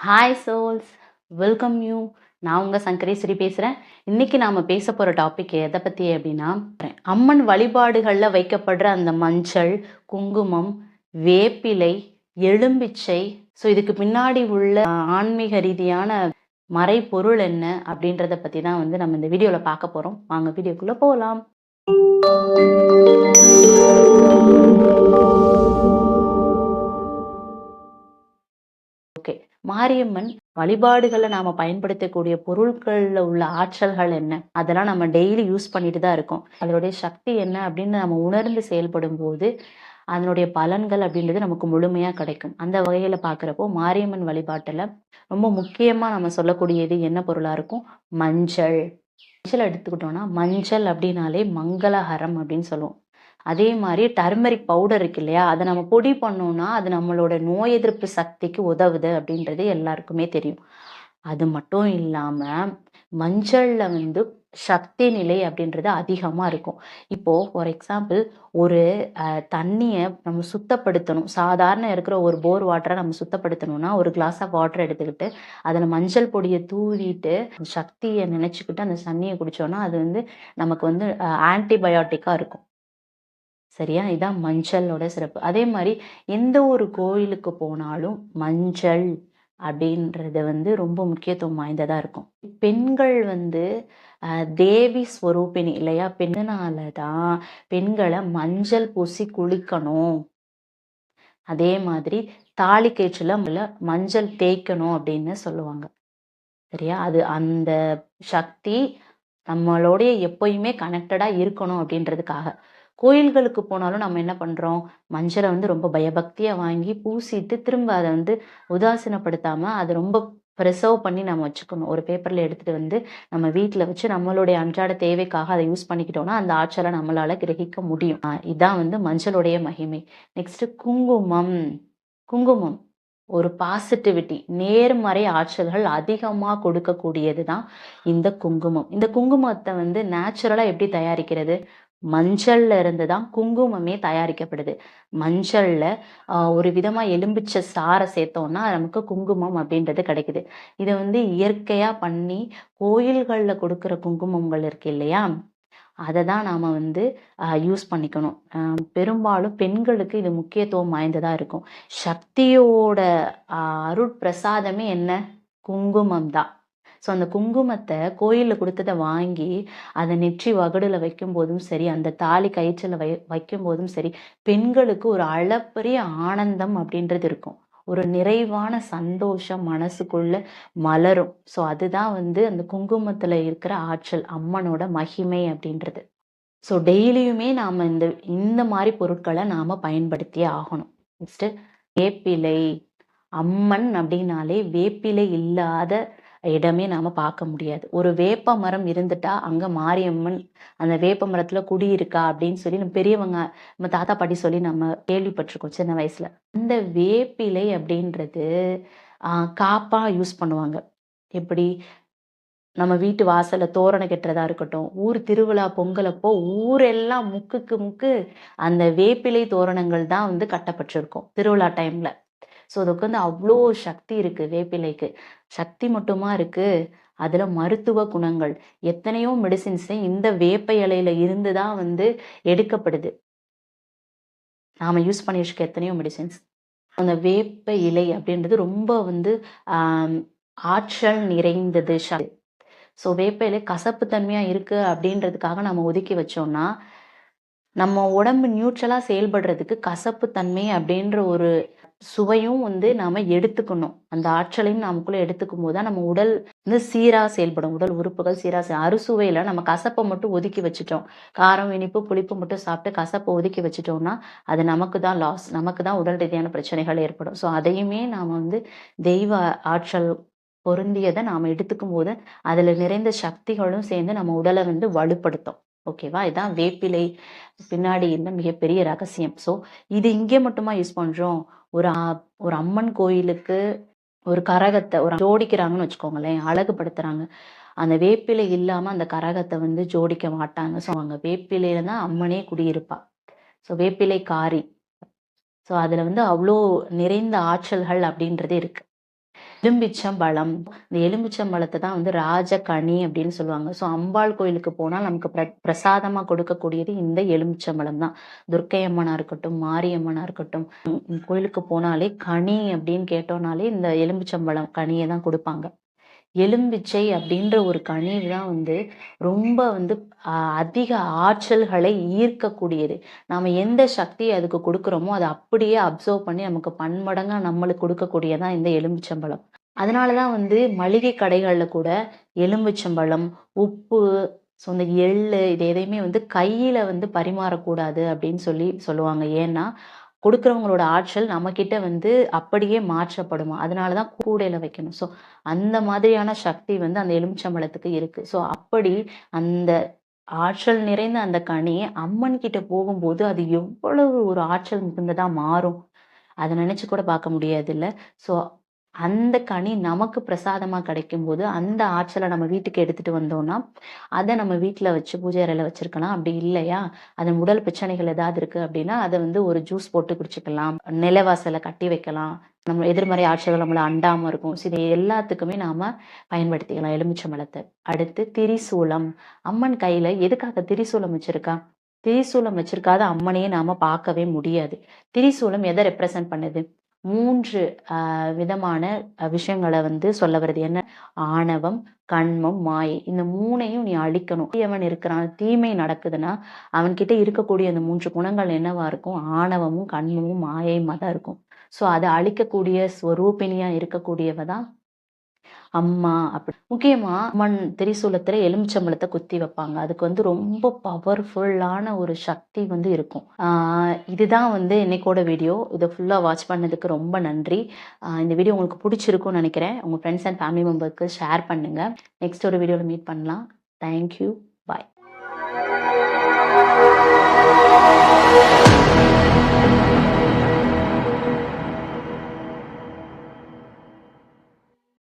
Hi souls welcome you நான் உங்கள் சங்கரேஸ்வரி பேசுகிறேன் இன்னைக்கு நாம் பேச போகிற டாபிக் எதை பற்றி அப்படின்னா அம்மன் வழிபாடுகளில் வைக்கப்படுற அந்த மஞ்சள் குங்குமம் வேப்பிலை எலும்பிச்சை. ஸோ இதுக்கு பின்னாடி உள்ள ஆன்மீக ரீதியான மறைபொருள் என்ன அப்படின்றத பற்றி தான் வந்து நம்ம இந்த வீடியோவில் பார்க்க போகிறோம் வாங்க வீடியோக்குள்ளே போகலாம் ஓகே. மாரியம்மன் வழிபாடுகளை நாம பயன்படுத்தக்கூடிய பொருட்கள்ல உள்ள ஆற்றல்கள் என்ன? அதெல்லாம் நம்ம டெய்லி யூஸ் பண்ணிட்டு தான் இருக்கோம். அதனுடைய சக்தி என்ன அப்படின்னு நம்ம உணர்ந்து செயல்படும் போது அதனுடைய பலன்கள் அப்படின்றது நமக்கு முழுமையா கிடைக்கும். அந்த வகையில பாக்குறப்போ மாரியம்மன் வழிபாட்டுல ரொம்ப முக்கியமா நம்ம சொல்லக்கூடியது என்ன பொருளா இருக்கும்? மஞ்சள். மஞ்சள் எடுத்துக்கிட்டோம்னா மஞ்சள் அப்படின்னாலே மங்களஹரம் அப்படின்னு சொல்லுவோம். அதே மாதிரி டர்மரிக் பவுடர் இருக்கு இல்லையா? அதை நம்ம பொடி பண்ணோம்னா அது நம்மளோட நோய் எதிர்ப்பு சக்திக்கு உதவுது அப்படின்றது எல்லாருக்குமே தெரியும். அது மட்டும் இல்லாமல் மஞ்சளில் வந்து சக்தி நிலை அப்படின்றது அதிகமாக இருக்கும். இப்போ ஃபார் எக்ஸாம்பிள் ஒரு தண்ணியை நம்ம சுத்தப்படுத்தணும். சாதாரண இருக்கிற ஒரு போர் வாட்டரை நம்ம சுத்தப்படுத்தணும்னா ஒரு கிளாஸ் ஆஃப் வாட்டர் எடுத்துக்கிட்டு அதில் மஞ்சள் பொடியை தூவிட்டு சக்தியை நினைச்சுக்கிட்டு அந்த தண்ணியை குடித்தோன்னா அது வந்து நமக்கு வந்து ஆன்டிபயோட்டிக்காக இருக்கும். சரியா? இதான் மஞ்சளோட சிறப்பு. அதே மாதிரி எந்த ஒரு கோயிலுக்கு போனாலும் மஞ்சள் அப்படின்றது வந்து ரொம்ப முக்கியத்துவம் வாய்ந்ததா இருக்கும். பெண்கள் வந்து தேவி ஸ்வரூபிணி இல்லையா? பெண்ணால தான் பெண்களை மஞ்சள் பூசி குளிக்கணும். அதே மாதிரி தாலி கயிற்றுல மஞ்சள் தேய்க்கணும் அப்படின்னு சொல்லுவாங்க. சரியா? அது அந்த சக்தி நம்மளோடைய எப்பயுமே கனெக்டடா இருக்கணும் அப்படின்றதுக்காக. கோயில்களுக்கு போனாலும் நம்ம என்ன பண்ணுறோம் மஞ்சளை வந்து ரொம்ப பயபக்தியாக வாங்கி பூசிட்டு திரும்ப அதை வந்து உதாசீனப்படுத்தாமல் அதை ரொம்ப ப்ரிசர்வ் பண்ணி நம்ம வச்சுக்கணும். ஒரு பேப்பரில் எடுத்துகிட்டு வந்து நம்ம வீட்டில் வச்சு நம்மளுடைய அன்றாட தேவைக்காக அதை யூஸ் பண்ணிக்கிட்டோம்னா அந்த ஆற்றலை நம்மளால் கிரகிக்க முடியும். இதுதான் இதான் வந்து மஞ்சளுடைய மகிமை. நெக்ஸ்ட்டு குங்குமம். குங்குமம். ஒரு பாசிட்டிவிட்டி நேர்மறை ஆற்றல்கள் அதிகமாக கொடுக்கக்கூடியது தான் இந்த குங்குமம். இந்த குங்குமத்தை வந்து நேச்சுரலாக எப்படி தயாரிக்கிறது? மஞ்சள்ல இருந்து தான் குங்குமமே தயாரிக்கப்படுது. மஞ்சள்ல ஒரு விதமா எலும்பிச்சை சாறை சேர்த்தோம்னா நமக்கு குங்குமம் அப்படின்றது கிடைக்குது. இதை வந்து இயற்கையா பண்ணி கோயில்கள்ல கொடுக்குற குங்குமங்கள் இருக்கு இல்லையா? அதை தான் நாம வந்து யூஸ் பண்ணிக்கணும். பெரும்பாலும் பெண்களுக்கு இது முக்கியத்துவம் வாய்ந்ததா இருக்கும். சக்தியோட அருட்பிரசாதமே என்ன? குங்குமம் தான். ஸோ அந்த குங்குமத்தை கோயிலில் கொடுத்ததை வாங்கி அதை நெற்றி வகுடில் வைக்கும் போதும் சரி அந்த தாலி கயிற்றில் வை வைக்கும் போதும் சரி பெண்களுக்கு ஒரு அளப்பரிய ஆனந்தம் அப்படின்றது இருக்கும். ஒரு நிறைவான சந்தோஷம் மனசுக்குள்ள மலரும். ஸோ அதுதான் வந்து அந்த குங்குமத்தில் இருக்கிற ஆற்றல் அம்மனோட மகிமை அப்படின்றது. ஸோ டெய்லியுமே நாம் இந்த இந்த மாதிரி பொருட்களை நாம் பயன்படுத்தியே ஆகணும். நெக்ஸ்ட்டு வேப்பிலை. அம்மன் அப்படின்னாலே வேப்பிலை இல்லாத இடமே நாம பார்க்க முடியாது. ஒரு வேப்ப மரம் இருந்துட்டா அங்க மாரியம்மன் அந்த வேப்ப மரத்துல குடி இருக்கா அப்படின்னு சொல்லி நம்ம பெரியவங்க நம்ம தாத்தா பாட்டி சொல்லி நம்ம கேள்விப்பட்டிருக்கோம் சின்ன வயசுல. அந்த வேப்பிலை அப்படின்றது காப்பாக காப்பா யூஸ் பண்ணுவாங்க. எப்படி? நம்ம வீட்டு வாசல்ல தோரணம் கட்டுறதா இருக்கட்டும் ஊர் திருவிழா பொங்கலப்போ ஊரெல்லாம் முக்குக்கு முக்கு அந்த வேப்பிலை தோரணங்கள் தான் வந்து கட்டப்பட்டிருக்கும் திருவிழா டைம்ல ஸோ அதுக்கு வந்து அவ்வளோ சக்தி இருக்குது வேப்பிலைக்கு. சக்தி மட்டுமா இருக்குது அதில் மருத்துவ குணங்கள். எத்தனையோ மெடிசின்ஸு இந்த வேப்ப இலையில இருந்து தான் வந்து எடுக்கப்படுது. நாம் யூஸ் பண்ணியிருக்க எத்தனையோ மெடிசின்ஸ் அந்த வேப்ப இலை அப்படின்றது ரொம்ப வந்து ஆற்றல் நிறைந்தது ஸோ வேப்ப இலை கசப்பு இருக்குது அப்படின்றதுக்காக நம்ம ஒதுக்கி வச்சோம்னா நம்ம உடம்பு நியூட்ரலாக செயல்படுறதுக்கு கசப்பு தன்மை அப்படின்ற ஒரு சுவையும் வந்து நாம எடுத்துக்கணும். அந்த ஆற்றலையும் நமக்குள்ள எடுத்துக்கும் போது தான் நம்ம உடல் வந்து சீரா செயல்படும். உடல் உறுப்புகள் சீரா செய் அறுசுவையில நம்ம கசப்பை மட்டும் ஒதுக்கி வச்சுட்டோம். காரம் இனிப்பு புளிப்பு மட்டும் சாப்பிட்டு கசப்பை ஒதுக்கி வச்சுட்டோம்னா அது நமக்கு தான் லாஸ் நமக்கு தான் உடல் ரீதியான பிரச்சனைகள் ஏற்படும். ஸோ அதையுமே நாம வந்து தெய்வ ஆற்றல் பொருந்தியதை நாம எடுத்துக்கும் போது அதுல நிறைந்த சக்திகளும் சேர்ந்து நம்ம உடலை வந்து வலுப்படுத்தும். ஓகேவா? இதான் வேப்பிலை பின்னாடி இருந்த மிகப்பெரிய ரகசியம். ஸோ இது இங்கே மட்டுமா யூஸ் பண்றோம்? ஒரு ஒரு அம்மன் கோயிலுக்கு ஒரு கரகத்தை ஒரு ஜோடிக்கிறாங்கன்னு வச்சுக்கோங்களேன் அழகுபடுத்துறாங்க. அந்த வேப்பிலை இல்லாம அந்த கரகத்தை வந்து ஜோடிக்க மாட்டாங்க. ஸோ அவங்க வேப்பிலையில தான் அம்மனே குடியிருப்பா. ஸோ வேப்பிலை காரி ஸோ அதுல வந்து அவ்வளோ நிறைந்த ஆற்றல்கள் அப்படின்றது இருக்கு. எலும்பிச்சம்பழம் இந்த எலும்பிச்சம்பழத்தை தான் வந்து ராஜகனி அப்படின்னு சொல்லுவாங்க. ஸோ அம்பாள் கோயிலுக்கு போனால் நமக்கு பிர பிரசாதமாக கொடுக்கக்கூடியது இந்த எலும்பிச்சம்பழம் தான். துர்க்கை அம்மனா இருக்கட்டும் மாரியம்மனா இருக்கட்டும் கோயிலுக்கு போனாலே கனி அப்படின்னு கேட்டோம்னாலே இந்த எலும்பிச்சம்பழம் கனியை தான் கொடுப்பாங்க. எலும்பிச்சை அப்படின்ற ஒரு கனி தான் வந்து ரொம்ப வந்து அதிக ஆற்றல்களை ஈர்க்கக்கூடியது. நாம எந்த சக்தியை அதுக்கு கொடுக்குறோமோ அதை அப்படியே அப்சர்வ் பண்ணி நமக்கு பன்மடங்கா நம்மளுக்கு கொடுக்கக்கூடியதான் இந்த எலும்பிச்சம்பழம் அதனால தான் வந்து மளிகை கடைகளில் கூட எலும்பிச்சம்பழம் உப்பு ஸோ இந்த எள்ளு இது எதையுமே வந்து கையில் வந்து பரிமாறக்கூடாது அப்படின்னு சொல்லி சொல்லுவாங்க. ஏன்னா கொடுக்குறவங்களோட ஆற்றல் நம்மக்கிட்ட வந்து அப்படியே மாற்றப்படுமா? அதனால தான் கூடையில் வைக்கணும். ஸோ அந்த மாதிரியான சக்தி வந்து அந்த எலுமிச்சம்பழத்துக்கு இருக்குது ஸோ அப்படி அந்த ஆற்றல் நிறைந்த அந்த கனி அம்மன் கிட்ட போகும்போது அது எவ்வளவு ஒரு ஆற்றல் மிகுந்ததாக மாறும். அதை நினச்சி கூட பார்க்க முடியாது இல்லை ஸோ அந்த கனி நமக்கு பிரசாதமா கிடைக்கும் போது அந்த ஆற்றலை நம்ம வீட்டுக்கு எடுத்துட்டு வந்தோம்னா அதை நம்ம வீட்டில் வச்சு பூஜை அறையில வச்சிருக்கலாம். அப்படி இல்லையா? அது உடல் பிரச்சனைகள் ஏதாவது இருக்கு அப்படின்னா அதை வந்து ஒரு ஜூஸ் போட்டு குடிச்சுக்கலாம். நிலவாசலை கட்டி வைக்கலாம். நம்ம எதிர்மறை ஆட்சிகள் நம்மளை அண்டாம இருக்கும். ஸோ இது எல்லாத்துக்குமே நாம பயன்படுத்திக்கலாம் எலுமிச்சம்பழத்தை அடுத்து திரிசூலம். அம்மன் கையில எதுக்காக திரிசூலம் வச்சிருக்கா? திரிசூலம் வச்சிருக்காத அம்மனையே நாம பார்க்கவே முடியாது. திரிசூலம் எதை ரெப்ரசன்ட் பண்ணுது? மூன்று விதமான விஷயங்களை வந்து சொல்ல வருது. என்ன? ஆணவம் கண்மம் மாயை. இந்த மூணையும் நீ அழிக்கணும். தீயவன் இருக்கிறான் தீமை நடக்குதுன்னா அவன்கிட்ட இருக்கக்கூடிய அந்த மூன்று குணங்கள் என்னவா இருக்கும்? ஆணவமும் கண்மமும் மாயையுமா தான் இருக்கும். ஸோ அதை அழிக்கக்கூடிய ஸ்வரூபிணியா இருக்கக்கூடியவ தான் அம்மா அப்படி. முக்கியமா அம்மன் திரிசூலத்தில் எலுமிச்சம்பழத்தை குத்தி வைப்பாங்க. அதுக்கு வந்து ரொம்ப பவர்ஃபுல்லான ஒரு சக்தி வந்து இருக்கும். இதுதான் வந்து என்னைக்கோட வீடியோ இதை ஃபுல்லாக வாட்ச் பண்ணதுக்கு ரொம்ப நன்றி. இந்த வீடியோ உங்களுக்கு பிடிச்சிருக்கும்னு நினைக்கிறேன். உங்கள் ஃப்ரெண்ட்ஸ் அண்ட் ஃபேமிலி மெம்பருக்கு ஷேர் பண்ணுங்கள் நெக்ஸ்ட் ஒரு வீடியோவில் மீட் பண்ணலாம். Thank you bye